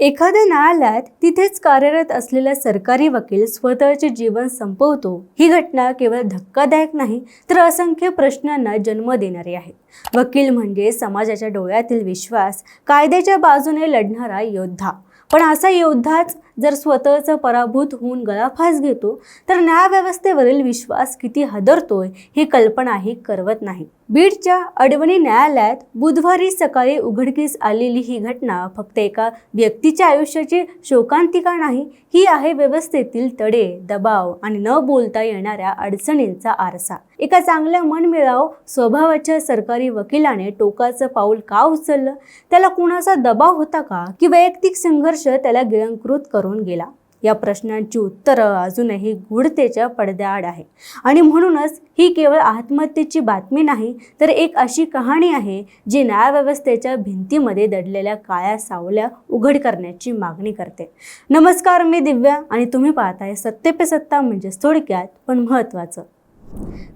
एखाद्या न्यायालयात तिथेच कार्यरत असलेला सरकारी वकील स्वतःचे जीवन संपवतो. ही घटना केवळ धक्कादायक नाही तर असंख्य प्रश्नांना जन्म देणारी आहे. वकील म्हणजे समाजाच्या डोळ्यातील विश्वास कायद्याच्या बाजूने लढणारा योद्धा. पण असा योद्धाच जर स्वतःचा पराभूत होऊन गळाफास घेतो तर न्यायव्यवस्थेवरील विश्वास किती हदरतोय ही कल्पनाही करवत नाही. बीडच्या अडवणी न्यायालयात बुधवारी सकाळी उघडकीस आलेली ही घटना फक्त एका व्यक्तीच्या आयुष्याची शोकांतिका नाही ही आहे व्यवस्थेतील तडे दबाव आणि न बोलता येणाऱ्या अडचणींचा आरसा. एका चांगल्या मनमिळाव स्वभावाच्या सरकारी वकिलाने टोकाचं पाऊल का उचललं? त्याला कुणाचा दबाव होता का? की वैयक्तिक संघर्ष त्याला गिळंकृत करून गेला? या प्रश्नांची उत्तरं अजूनही गूढतेच्या पडद्याआड आहे. आणि म्हणूनच ही केवळ आत्महत्येची बातमी नाही तर एक अशी कहाणी आहे जी न्यायव्यवस्थेच्या भिंतीमध्ये दडलेल्या काळ्या सावल्या उघड करण्याची मागणी करते. नमस्कार मी दिव्या आणि तुम्ही पाहताय सत्य पे सत्ता म्हणजेच थोडक्यात पण महत्त्वाचं.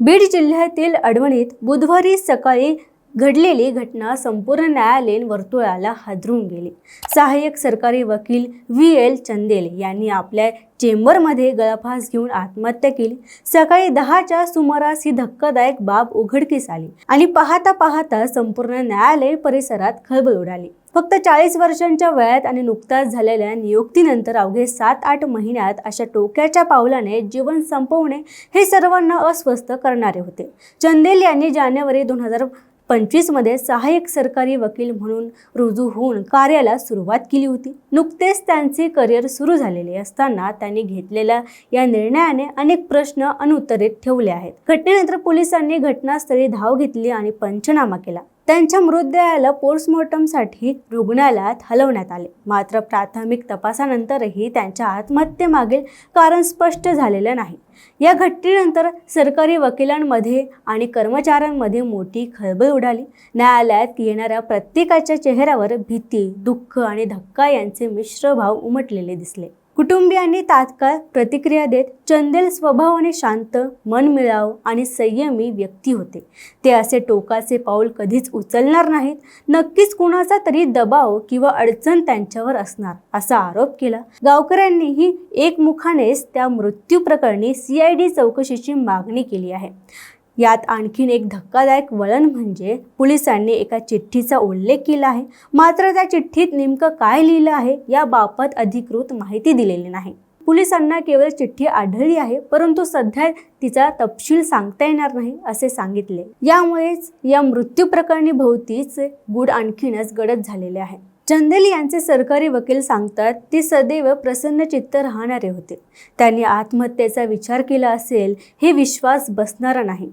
बीड जिल्ह्यातील अडवणीत बुधवारी सकाळी घडलेली घटना संपूर्ण न्यायालयीन वर्तुळाला हादरून गेली. सहाय्यक सरकारी वकील व्ही. एल. चंदेल यांनी आपल्या चेंबरमध्ये गळफास घेऊन आत्महत्या केली. सकाळी दहाच्या सुमारास ही धक्कादायक बाब उघडकीस आली आणि पाहता पाहता संपूर्ण न्यायालय परिसरात खळबळ उडाली. फक्त चाळीस वर्षांच्या वयात आणि नुकताच झालेल्या नियुक्तीनंतर अवघे सात आठ महिन्यात अशा टोक्याच्या पावलाने जीवन संपवणे हे सर्वांना अस्वस्थ करणारे होते. चंदेल यांनी जानेवारी दोन हजार पंचवीसमध्ये सहाय्यक सरकारी वकील म्हणून रुजू होऊन कार्याला सुरुवात केली होती. नुकतेच त्यांचे करिअर सुरू झालेले असताना त्यांनी घेतलेल्या या निर्णयाने अनेक प्रश्न अनुत्तरित ठेवले आहेत. घटनेनंतर पोलिसांनी घटनास्थळी धाव घेतली आणि पंचनामा केला. त्यांच्या मृतदेहाला पोस्टमॉर्टमसाठी रुग्णालयात हलवण्यात आले. मात्र प्राथमिक तपासानंतरही त्यांच्या आत्महत्येमागील कारण स्पष्ट झालेलं नाही. या घटनेनंतर सरकारी वकिलांमध्ये आणि कर्मचाऱ्यांमध्ये मोठी खळबळ उडाली. न्यायालयात येणाऱ्या प्रत्येकाच्या चेहऱ्यावर भीती दुःख आणि धक्का यांचे मिश्र भाव उमटलेले दिसले. कुटुंबियांनी तात्काळ प्रतिक्रिया देत चंदेल स्वभावाने शांत मनमिळाव आणि संयमी व्यक्ती होते. ते असे टोकाचे पाऊल कधीच उचलणार नाहीत. नक्कीच कुणाचा तरी दबाव किंवा अडचण त्यांच्यावर असणार असा आरोप केला. गावकऱ्यांनीही एकमुखानेच त्या मृत्यू प्रकरणी सीआयडी चौकशीची मागणी केली आहे. यात आणखीन एक धक्कादायक वळण म्हणजे पोलिसांनी एका चिठ्ठीचा उल्लेख केला आहे. मात्र त्या चिठ्ठीत नेमकं काय लिहिलं आहे याबाबत अधिकृत माहिती दिलेली नाही. पोलिसांना केवळ चिठ्ठी आढळली आहे परंतु सध्या तिचा तपशील सांगता येणार नाही असे सांगितले. यामुळेच या मृत्यू प्रकरणी भोवतीच गुड आणखीनच गडद झालेले आहे. चंदेल यांचे सरकारी वकील सांगतात ते सदैव प्रसन्नचित्त राहणारे होते. त्यांनी आत्महत्येचा विचार केला असेल हे विश्वास बसणारा नाही.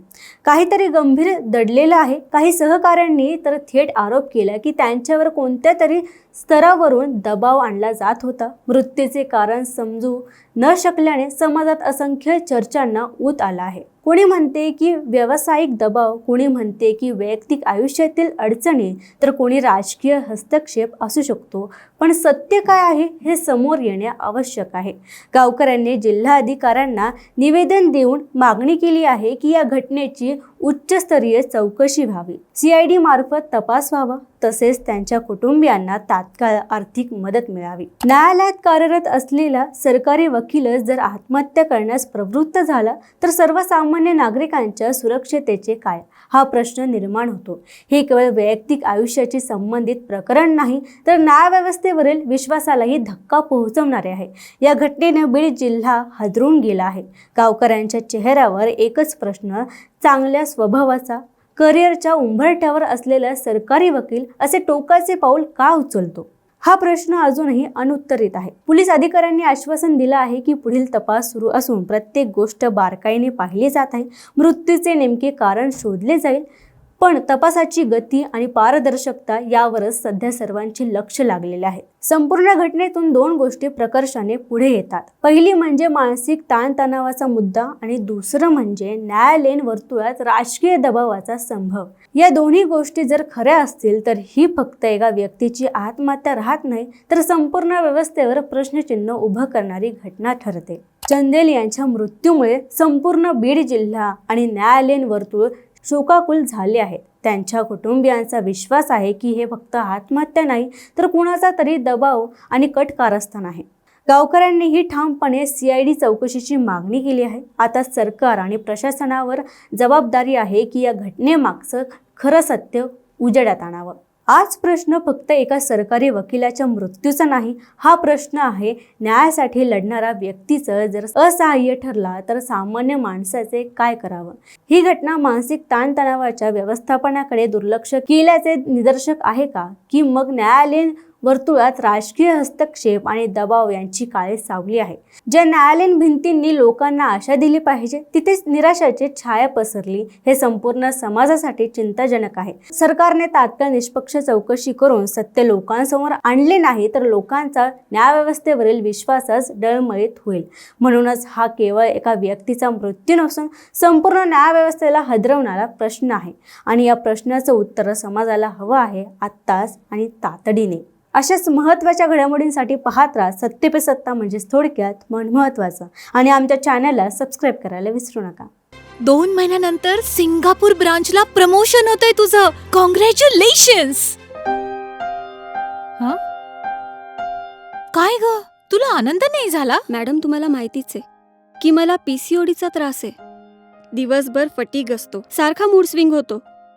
काहीतरी गंभीर दडलेलं आहे. काही सहकाऱ्यांनी तर थेट आरोप केला की त्यांच्यावर कोणत्या तरी स्तरावरून दबाव आणला जात होता. मृत्यूचे कारण समजू न शकल्याने समाजात असंख्य चर्चांना ऊत आला आहे. कोणी म्हणते की व्यावसायिक दबाव कोणी म्हणते की वैयक्तिक आयुष्यातील अडचणी तर कोणी राजकीय हस्तक्षेप असू शकतो. पण सत्य काय आहे हे समोर येणे आवश्यक आहे. गावकऱ्यांनी जिल्हाधिकाऱ्यांना निवेदन देऊन मागणी केली आहे की या घटनेची उच्चस्तरीय चौकशी व्हावी. सीआयडी मार्फत तपास व्हावा. तसेच त्यांच्या कुटुंबियांना तात्काळ आर्थिक मदत मिळावी. न्यायालयात कार्यरत असलेला सरकारी वकीलच जर आत्महत्या करण्यास प्रवृत्त झाला तर सर्वसामान्य नागरिकांच्या सुरक्षतेचे काय? हा प्रश्न निर्माण होतो. हे केवळ वैयक्तिक आयुष्याशी संबंधित प्रकरण नाही तर न्यायव्यवस्थेवरील विश्वासालाही धक्का पोहोचवणारे आहे. या घटनेने बीड जिल्हा हादरून गेला आहे. गावकऱ्यांच्या चेहऱ्यावर एकच प्रश्न चांगल्या स्वभावाचा करिअरच्या उंबरठ्यावर असलेला सरकारी वकील असे टोकाचे पाऊल का उचलतो? हा प्रश्न अजूनही अनुत्तरित आहे. पोलीस अधिकाऱ्यांनी आश्वासन दिलं आहे की पुढील तपास सुरू असून प्रत्येक गोष्ट बारकाईने पाहिली जात आहे. मृत्यूचे नेमके कारण शोधले जाईल. पण तपासाची गती आणि पारदर्शकता यावरच सध्या सर्वांचे लक्ष लागलेले आहे. संपूर्ण घटनेतून दोन गोष्टी प्रकर्षाने पुढे येतात. पहिली म्हणजे मानसिक ताणतणावाचा मुद्दा आणि दुसरं म्हणजे न्यायालयीन वर्तुळात राजकीय दबावाचा संभव. या दोन्ही गोष्टी जर खऱ्या असतील तर ही फक्त एका व्यक्तीची आत्महत्या राहत नाही तर संपूर्ण व्यवस्थेवर प्रश्नचिन्ह उभं करणारी घटना ठरते. चंदेल यांच्या मृत्यूमुळे संपूर्ण बीड जिल्हा आणि न्यायालयीन वर्तुळ शोकाकुल झाले आहेत. त्यांच्या कुटुंबियांचा विश्वास आहे की हे फक्त आत्महत्या नाही तर कुणाचा तरी दबाव आणि कट कारस्थान आहे गावकऱ्यांनीही ठामपणे सीआयडी चौकशीची मागणी केली आहे. आता सरकार आणि प्रशासनावर जबाबदारी आहे की या घटनेमागचं खरं सत्य उजेडात आणावं. आज प्रश्न फक्त एका सरकारी वकिलाच्या मृत्यूचा नाही हा प्रश्न आहे. न्यायासाठी लढणारा व्यक्तीचं जर असहाय्य ठरला तर सामान्य माणसाचे काय करावं? ही घटना मानसिक ताणतणावाच्या व्यवस्थापनाकडे दुर्लक्ष केल्याचे निदर्शक आहे का? की मग न्यायालयीन वर्तुळात राजकीय हस्तक्षेप आणि दबाव यांची काळे सावली आहे. ज्या न्यायालयीन भिंतींनी लोकांना आशा दिली पाहिजे तिथेच निराशाची छाया पसरली हे संपूर्ण समाजासाठी चिंताजनक आहे. सरकारने तात्काळ निष्पक्ष चौकशी करून सत्य लोकांसमोर आणले नाही तर लोकांचा न्यायव्यवस्थेवरील विश्वासच डळमळीत होईल. म्हणूनच हा केवळ एका व्यक्तीचा मृत्यू नसून संपूर्ण न्यायव्यवस्थेला हदरवणारा प्रश्न आहे आणि या प्रश्नाचं उत्तर समाजाला हवं आहे आत्ताच आणि तातडीने. अशाच महत्त्वाच्या घडामोडींसाठी पाहत राहा. सत्य पे सत्ता म्हणजेच थोडक्यात मन महत्त्वाचं. आणि आमच्या चॅनलला सबस्क्राईब करायला विसरू नका. दोन महिन्यानंतर सिंगापूर ब्रांचला प्रमोशन होतंय तुझं. कॉंग्रॅच्युलेशन्स काय ग? तुला आनंद नाही झाला? मॅडम तुम्हाला माहितीच आहे की मला पीसीओडीचा त्रास आहे. दिवसभर फटीग असतो. सारखा मूड स्विंग होतो.